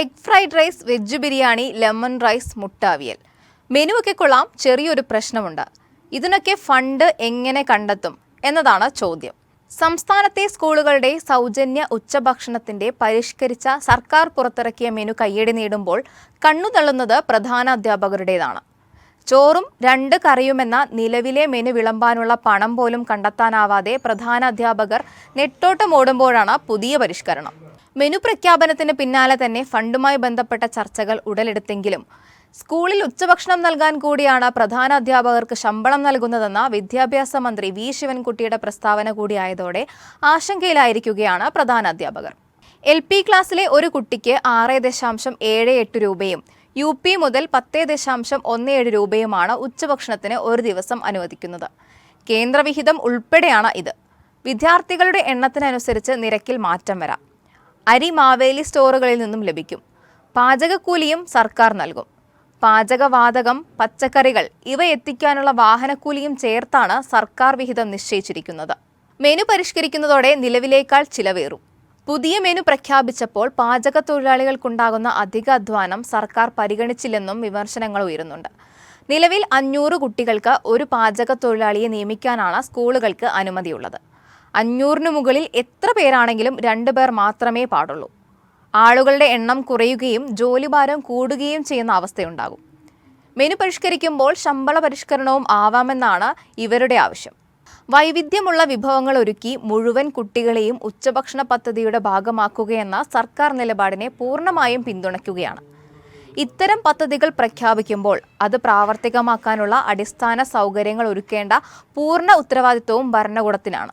Egg fried rice veg biryani lemon rice മുട്ടാവിയൽ. Menu ഒക്കെ കൊള്ളാം ചെറിയൊരു പ്രശ്നമുണ്ട്. ഇതിനൊക്കെ ഫണ്ട് എങ്ങനെ കണ്ടെത്തും എന്നതാണ് ചോദ്യം. സംസ്ഥാനത്തെ സ്കൂളുകളുടെ സൗജന്യ ഉച്ചഭക്ഷണത്തിന്റെ പരിഷ്കരിച്ച സർക്കാർ പുറത്തിറക്കിയ മെനു കയ്യടി നേടുമ്പോൾ കണ്ണുതള്ളുന്നത് പ്രധാന അധ്യാപകരുടേതാണ് ചോറും രണ്ട് കറിയുമെന്ന നിലവിലെ മെനു വിളമ്പാനുള്ള പണം പോലും കണ്ടെത്താനാവാതെ പ്രധാന അധ്യാപകർ നെട്ടോട്ടമോടുമ്പോഴാണ് പുതിയ പരിഷ്കരണം. മെനു പ്രഖ്യാപനത്തിന് പിന്നാലെ തന്നെ ഫണ്ടുമായി ബന്ധപ്പെട്ട ചർച്ചകൾ ഉടലെടുത്തെങ്കിലും സ്കൂളിൽ ഉച്ചഭക്ഷണം നൽകാൻ കൂടിയാണ് പ്രധാന അധ്യാപകർക്ക് ശമ്പളം നൽകുന്നതെന്ന വിദ്യാഭ്യാസ മന്ത്രി വി ശിവൻകുട്ടിയുടെ പ്രസ്താവന കൂടിയായതോടെ ആശങ്കയിലായിരിക്കുകയാണ് പ്രധാന അധ്യാപകർ. എൽ പി ക്ലാസ്സിലെ ഒരു കുട്ടിക്ക് ആറ് ദശാംശം ഏഴ് എട്ട് രൂപയും യു പി മുതൽ പത്ത് ദശാംശം ഒന്ന് ഏഴ് രൂപയുമാണ് ഉച്ചഭക്ഷണത്തിന് ഒരു ദിവസം അനുവദിക്കുന്നത്. കേന്ദ്രവിഹിതം ഉൾപ്പെടെയാണ് ഇത്. വിദ്യാർത്ഥികളുടെ എണ്ണത്തിനനുസരിച്ച് നിരക്കിൽ മാറ്റം വരാം. അരി മാവേലി സ്റ്റോറുകളിൽ നിന്നും ലഭിക്കും. പാചകക്കൂലിയും സർക്കാർ നൽകും. പാചകവാതകം പച്ചക്കറികൾ ഇവ എത്തിക്കാനുള്ള വാഹനക്കൂലിയും ചേർത്താണ് സർക്കാർ വിഹിതം നിശ്ചയിച്ചിരിക്കുന്നത്. മെനു പരിഷ്കരിക്കുന്നതോടെ നിലവിലേക്കാൾ ചിലവേറും. പുതിയ മെനു പ്രഖ്യാപിച്ചപ്പോൾ പാചക തൊഴിലാളികൾക്കുണ്ടാകുന്ന അധിക അധ്വാനം സർക്കാർ പരിഗണിച്ചില്ലെന്നും വിമർശനങ്ങൾ ഉയരുന്നുണ്ട്. നിലവിൽ അഞ്ഞൂറ് കുട്ടികൾക്ക് ഒരു പാചക തൊഴിലാളിയെ നിയമിക്കാനാണ് സ്കൂളുകൾക്ക് അനുമതിയുള്ളത്. അഞ്ഞൂറിനു മുകളിൽ എത്ര പേരാണെങ്കിലും രണ്ടു പേർ മാത്രമേ പാടുള്ളൂ. ആളുകളുടെ എണ്ണം കുറയുകയും ജോലിഭാരം കൂടുകയും ചെയ്യുന്ന അവസ്ഥയുണ്ടാകും. മെനു പരിഷ്കരിക്കുമ്പോൾ ശമ്പള പരിഷ്കരണവും ആവാമെന്നാണ് ഇവരുടെ ആവശ്യം. വൈവിധ്യമുള്ള വിഭവങ്ങൾ ഒരുക്കി മുഴുവൻ കുട്ടികളെയും ഉച്ചഭക്ഷണ പദ്ധതിയുടെ ഭാഗമാക്കുകയെന്ന സർക്കാർ നിലപാടിനെ പൂർണമായും പിന്തുണയ്ക്കുകയാണ്. ഇത്തരം പദ്ധതികൾ പ്രഖ്യാപിക്കുമ്പോൾ അത് പ്രാവർത്തികമാക്കാനുള്ള അടിസ്ഥാന സൗകര്യങ്ങൾ ഒരുക്കേണ്ട പൂർണ ഉത്തരവാദിത്വവും ഭരണകൂടത്തിനാണ്.